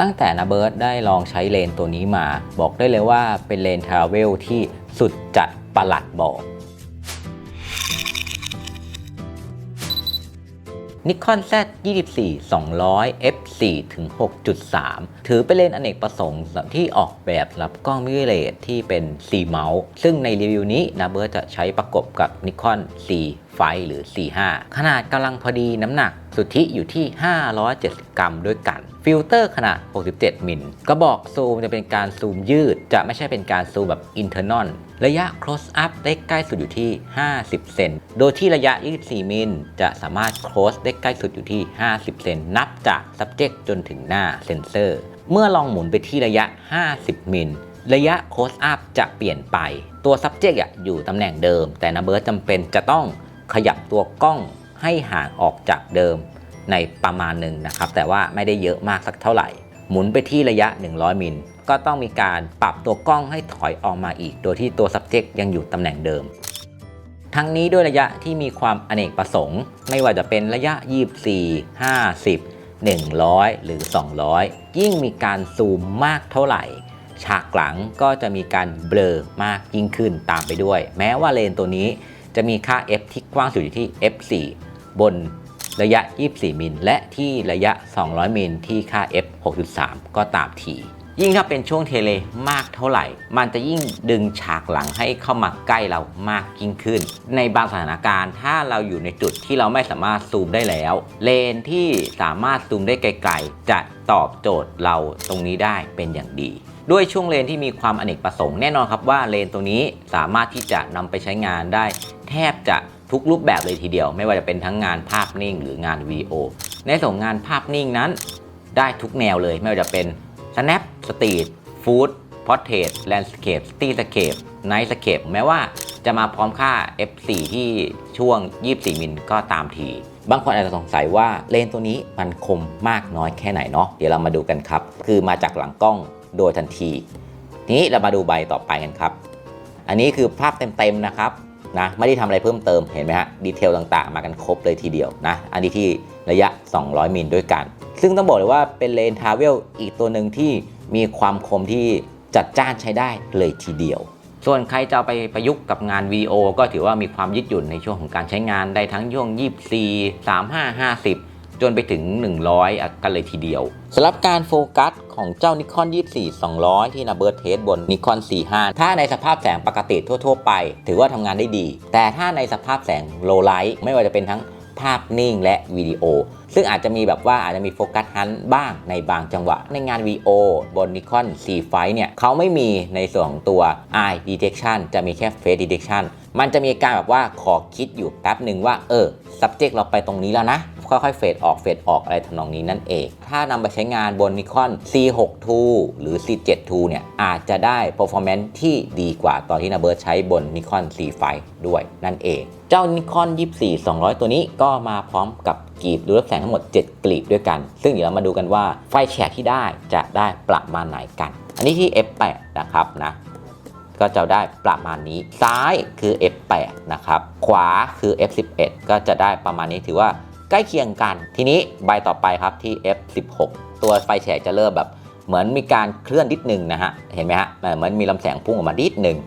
ตั้งแต่นาเบิร์ดได้ลองใช้เลนตัวนี้มา บอกได้เลยว่าเป็นเลนทราเวลที่สุดจัดประหลัดบอก Nikon Z 24 200 f 4ถึง6.3 ถือเป็นเลนส์อเนกประสงค์ที่ออกแบบสำหรับกล้องมิเรเลสที่เป็น C mount ซึ่งในรีวิวนี้นะเบิร์จะใช้ประกบกับ Nikon C ไฟหรือ C5 ขนาดกำลังพอดีน้ำหนักสุทธิอยู่ที่ 570 กรัมด้วยกัน ฟิลเตอร์ขนาด 67 มิล กระบอกซูมจะเป็นการซูมยืด จะไม่ใช่เป็นการซูมแบบ internal ร ระยะ close up ได้ใกล้สุดอยู่ที่ 50 เซน โดยที่ระยะ 24 มิล จะสามารถ close ได้ใกล้สุดอยู่ที่ 50 เซน นับจาก subject จนถึงหน้าเซนเซอร์ เมื่อลองหมุนไปที่ระยะ 50 มิล ระยะ close up จะเปลี่ยนไป ตัว subject อยู่ตำแหน่งเดิม แต่นะเบิร์จำเป็นจะต้องขยับตัวกล้องให้ห่างออกจากเดิมในประมาณหนึ่งนะครับ แต่ว่าไม่ได้เยอะมากสักเท่าไหร่ หมุนไปที่ระยะ 100 มิล ก็ต้องมีการปรับตัวกล้องให้ถอยออกมาอีก โดยที่ตัว subject ยังอยู่ตำแหน่งเดิม ทั้งนี้ด้วยระยะที่มีความอเนกประสงค์ ไม่ว่าจะเป็นระยะ 24 50 100 หรือ 200 ยิ่งมีการซูมมากเท่าไหร่ ฉากหลังก็จะมีการเบลอมากยิ่งขึ้นตามไปด้วย แม้ว่าเลนตัวนี้จะมีค่า f ที่กว้างสุดอยู่ที่ f4 บน ระยะ 24 มิล และที่ระยะ 200 มิล ที่ค่า f 6.3 ก็ตามที ยิ่งถ้าเป็นช่วงเทเลมากเท่าไหร่ มันจะยิ่งดึงฉากหลังให้เข้ามาใกล้เรามากยิ่งขึ้น ในบางสถานการณ์ ถ้าเราอยู่ในจุดที่เราไม่สามารถซูมได้แล้ว เลนที่สามารถซูมได้ไกลๆ จะตอบโจทย์เราตรงนี้ได้เป็นอย่างดีด้วยช่วงเลนที่มีความอเนกประสงค์แน่นอนครับว่าเลนตัวนี้สามารถที่จะนำไปใช้งานได้ แทบจะ ทุกรูปแบบเลยทีเดียว ไม่ว่าจะเป็นทั้งงานภาพนิ่ง หรืองาน VO ในส่วนงานภาพนิ่งนั้น ได้ทุกแนวเลย ไม่ว่าจะเป็น snap street food portrait landscape cityscape nightscape แม้ว่าจะมาพร้อมค่า f4 ที่ช่วง 24 มิลก็ตามที บางคนอาจจะสงสัยว่าเลนส์ตัวนี้มันคมมากน้อยแค่ไหนเนาะเดี๋ยวเรามาดูกันครับ คือมาจากหลังกล้องโดยทันที ทีนี้เรามาดูใบต่อไปกันครับ อันนี้คือภาพเต็มๆนะครับ นะไม่ได้ทำอะไรเพิ่มเติมเห็นไหมฮะดีเทลต่างๆ มากันครบเลยทีเดียวนะอันนี้ที่ระยะ 200 มิลด้วยกัน ซึ่งต้องบอกเลยว่าเป็นเลนทราเวลอีกตัวหนึ่งที่มีความคมที่จัดจ้านใช้ได้เลยทีเดียว ส่วนใครจะไปประยุกต์กับงาน VO ก็ถือว่ามีความยืดหยุ่นในช่วงของการใช้งานได้ทั้งช่วง 24 35 50 จนไปถึง 100อะกันเลยทีเดียวสำหรับการโฟกัสของเจ้า Nikon 24 200 ที่นาเบิร์ตเทสบน Nikon 45 ถ้าในสภาพแสงปกติทั่ว ๆ ไป ถือว่าทำงานได้ดี แต่ถ้าในสภาพแสงโลไลท์ไม่ว่าจะเป็นทั้งภาพนิ่งและวิดีโอ ซึ่งอาจจะมีแบบว่าอาจจะมีโฟกัสฮันบ้างในบางจังหวะ ในงาน VO บน Nikon C5 เนี่ยเขาไม่มีในส่วนของตัว Eye Detection จะมีแค่ Face Detection มันจะมีการแบบว่าขอคิดอยู่แป๊บหนึ่งว่า เออ subject เราไปตรงนี้แล้วนะ ค่อยๆเฟดออกเฟดออกอะไรทำนองนี้นั่นเอง ถ้านำไปใช้งานบน Nikon C6 II หรือ C7 II เนี่ยอาจจะได้ performance ที่ดีกว่าตอนที่นาเบิร์ใช้บน Nikon C5 ด้วยนั่นเองเจ้า Nikon 24 200 ตัวนี้ก็มาพร้อมกับกลีบดูรับแสงทั้งหมด 7กลีบด้วยกัน ซึ่งเดี๋ยวเรามาดูกันว่าไฟแฉกที่ได้จะได้ประมาณไหนกัน อันนี้ที่ f8 นะครับนะก็จะได้ประมาณนี้ ซ้ายคือ f8 นะครับ ขวาคือ f11 ก็จะได้ประมาณนี้ถือว่า ใกล้เคียงกัน ทีนี้ใบต่อไปครับที่ f16 ตัวไฟแฉกจะเริ่มแบบ เหมือนมีการเคลื่อนนิดหนึ่งนะฮะ เห็นไหมฮะเหมือนมีลำแสงพุ่งออกมานิดหนึ่ง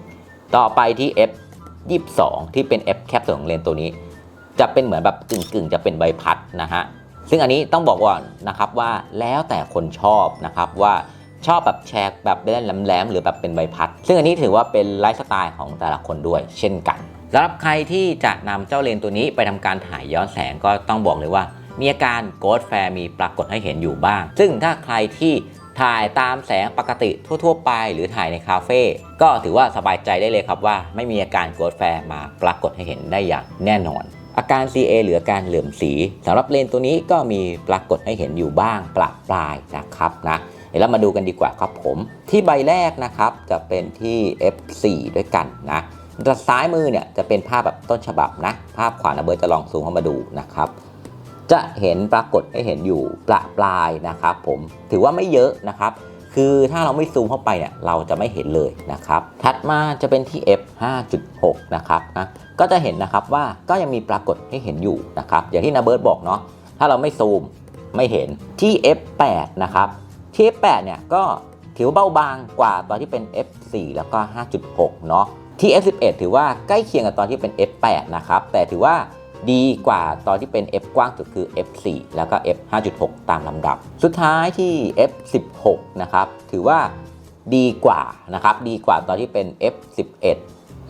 ต่อไปที่ f22 ที่เป็น f แคปส่วนของเลนส์ตัวนี้ จะเป็นเหมือนแบบกึ่งๆ จะเป็นใบพัดนะฮะซึ่งอันนี้ต้องบอกก่อนนะครับว่าแล้วแต่คนชอบนะครับว่า ชอบแบบแชกแบบเล่นแหลมๆหรือแบบเป็นใบพัด ซึ่งอันนี้ถือว่าเป็นไลฟ์สไตล์ของแต่ละคนด้วยเช่นกันสำหรับใครที่จะนำเจ้าเลนตัวนี้ไปทำการถ่ายย้อนแสงก็ต้องบอกเลยว่า มีอาการโกดแฟร์มีปรากฏให้เห็นอยู่บ้าง ซึ่งถ้าใครที่ถ่ายตามแสงปกติทั่ว ๆ ไป หรือถ่ายในคาเฟ่ก็ถือว่าสบายใจได้เลยครับว่า ไม่มีอาการโกดแฟร์มาปรากฏให้เห็นได้อย่างแน่นอน อาการ CA หรืออาการเหลื่อมสีสำหรับเลนตัวนี้ก็มีปรากฏให้เห็นอยู่บ้างปลาปลายนะครับนะ เดี๋ยวเรามาดูกันดีกว่าครับผม ที่ใบแรกนะครับจะเป็นที่ F4 ด้วยกันนะด้านซ้ายมือเนี่ยจะเป็นภาพแบบต้นฉบับนะ ภาพขวานะเบิร์จะลองซูมเข้ามาดูนะครับ จะเห็นปรากฏให้เห็นอยู่ปลาปลายนะครับ ผมถือว่าไม่เยอะนะครับ คือถ้าเราไม่ซูมเข้าไปเนี่ยเราจะไม่เห็นเลยนะครับ ถัดมาจะเป็นที่ f 5.6 นะครับนะก็จะเห็นนะครับว่าก็ยังมีปรากฏให้เห็นอยู่นะครับ อย่างที่นาเบิร์ตบอกเนาะถ้าเราไม่ซูมไม่เห็นที่ f 8 นะครับ TF8 เนี่ยก็ถือว่าเบาบางกว่าตอนที่เป็น F4 แล้วก็ 5.6 เนาะที่ F11 ถือว่าใกล้เคียงกับตอนที่เป็น F8 นะครับ แต่ถือว่าดีกว่าตอนที่เป็น F กว้างสุดคือ F4 แล้วก็ F 5.6 ตามลำดับ สุดท้ายที่ F16 นะครับ ถือว่าดีกว่านะครับ ดีกว่าตอนที่เป็น F11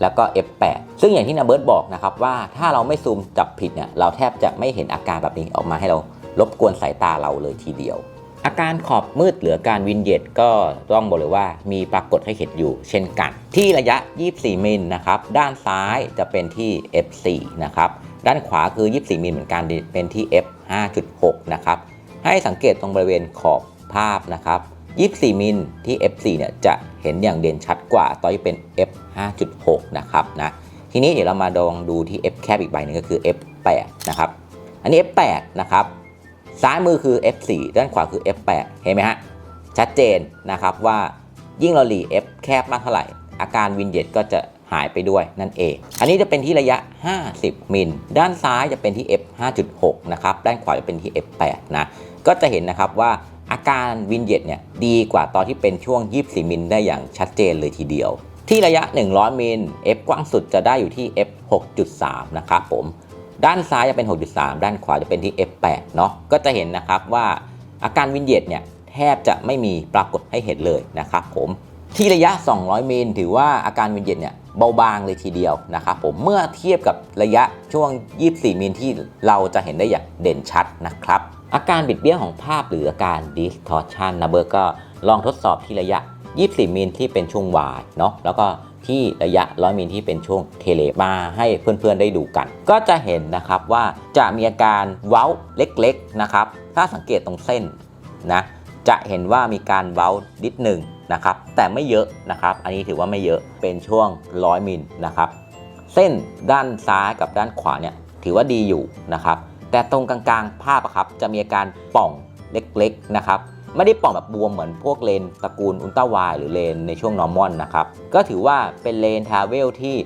แล้วก็ F8 ซึ่งอย่างที่นาเบิร์ตบอกนะครับว่าถ้าเราไม่ซูมจับผิดเนี่ย เราแทบจะไม่เห็นอาการแบบนี้ออกมาให้เรารบกวนสายตาเราเลยทีเดียว อาการขอบมืดเหลือการวินเยตก็ต้องบอกเลยว่ามีปรากฏให้เห็นอยู่เช่นกัน ที่ระยะ 24 มิลนะครับ ด้านซ้ายจะเป็นที่ f4 นะครับ ด้านขวาคือ 24 มิลเหมือนกันเป็นที่ f 5.6 นะครับ ให้สังเกตตรงบริเวณขอบภาพนะครับ 24 มิลที่ f4 เนี่ยจะเห็นอย่างเด่นชัดกว่าตอนที่เป็น f 5.6 นะครับนะทีนี้เดี๋ยวเรามาลองดูที่ f แคบอีกใบหนึงก็คือ f8 นะครับ อันนี้ f8 นะครับ ซ้ายมือคือ F4 ด้านขวาคือ F8 เห็นไหมฮะ ชัดเจนนะครับว่ายิ่งเราหลี F แคบมากเท่าไหร่ อาการวินเยตก็จะหายไปด้วยนั่นเอง อันนี้จะเป็นที่ระยะ 50 มิล ด้านซ้ายจะเป็นที่ F 5.6 นะครับ ด้านขวาจะเป็นที่ F8 นะ ก็จะเห็นนะครับว่าอาการวินเยตเนี่ยดีกว่าตอนที่เป็นช่วง 24 มิลได้อย่างชัดเจนเลยทีเดียว ที่ระยะ 100 มิล F กว้างสุดจะได้อยู่ที่ F 6.3 นะครับผม ด้านซ้ายจะเป็น 6.3 ด้านขวาจะเป็นที่ F8 เนาะก็จะเห็นนะครับว่าอาการวินเยตเนี่ยแทบจะไม่มีปรากฏให้เห็นเลยนะครับผมที่ระยะ 200 เมิลถือว่าอาการวินเยตเนี่ยเบาบางเลยทีเดียวนะครับผมเมื่อเทียบกับระยะช่วง 24 มิลที่เราจะเห็นได้อย่างเด่นชัดนะครับ อาการบิดเบี้ยวของภาพหรืออาการ distortion นะเบิร์ก็ลองทดสอบที่ระยะ 24 มิลที่เป็นช่วง Y เนาะแล้วก็ ที่ระยะ 100 มิลที่เป็นช่วงเทเลมาให้เพื่อนๆได้ดูกัน ก็จะเห็นนะครับว่าจะมีอาการเว้าเล็กๆนะครับ ถ้าสังเกตตรงเส้นนะจะเห็นว่ามีการเว้านิดหนึ่งนะครับ แต่ไม่เยอะนะครับ อันนี้ถือว่าไม่เยอะเป็นช่วง 100 มิลนะครับ เส้นด้านซ้ายกับด้านขวาเนี่ยถือว่าดีอยู่นะครับ แต่ตรงกลางๆภาพอะครับจะมีอาการป่องเล็กๆนะครับ ไม่ได้ป่องแบบบวมเหมือนพวกเลนตระกูลอุลตร้าไวหรือเลนในช่วงนอร์มอนนะครับ ก็ถือว่าเป็นเลนทราเวลที่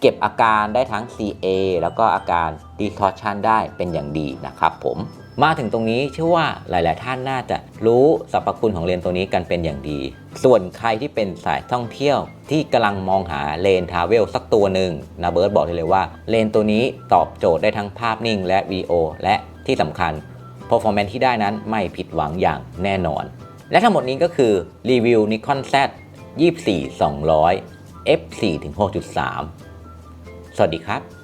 เก็บอาการได้ทั้ง CA แล้วก็อาการ distortion ได้เป็นอย่างดีนะครับผม มาถึงตรงนี้เชื่อว่าหลาย ๆ ท่านน่าจะรู้สรรพคุณของเลนตัวนี้กันเป็นอย่างดี ส่วนใครที่เป็นสายท่องเที่ยวที่กำลังมองหาเลนทราเวลสักตัวหนึ่งนะเบิร์ดบอกได้เลยว่าเลนตัวนี้ตอบโจทย์ได้ทั้งภาพนิ่งและวิดีโอและที่สำคัญ performance ที่ได้นั้นไม่ผิดหวังอย่างแน่นอน และทั้งหมดนี้ก็คือรีวิว Nikon Z 24 200 f 4 6.3 สวัสดีครับ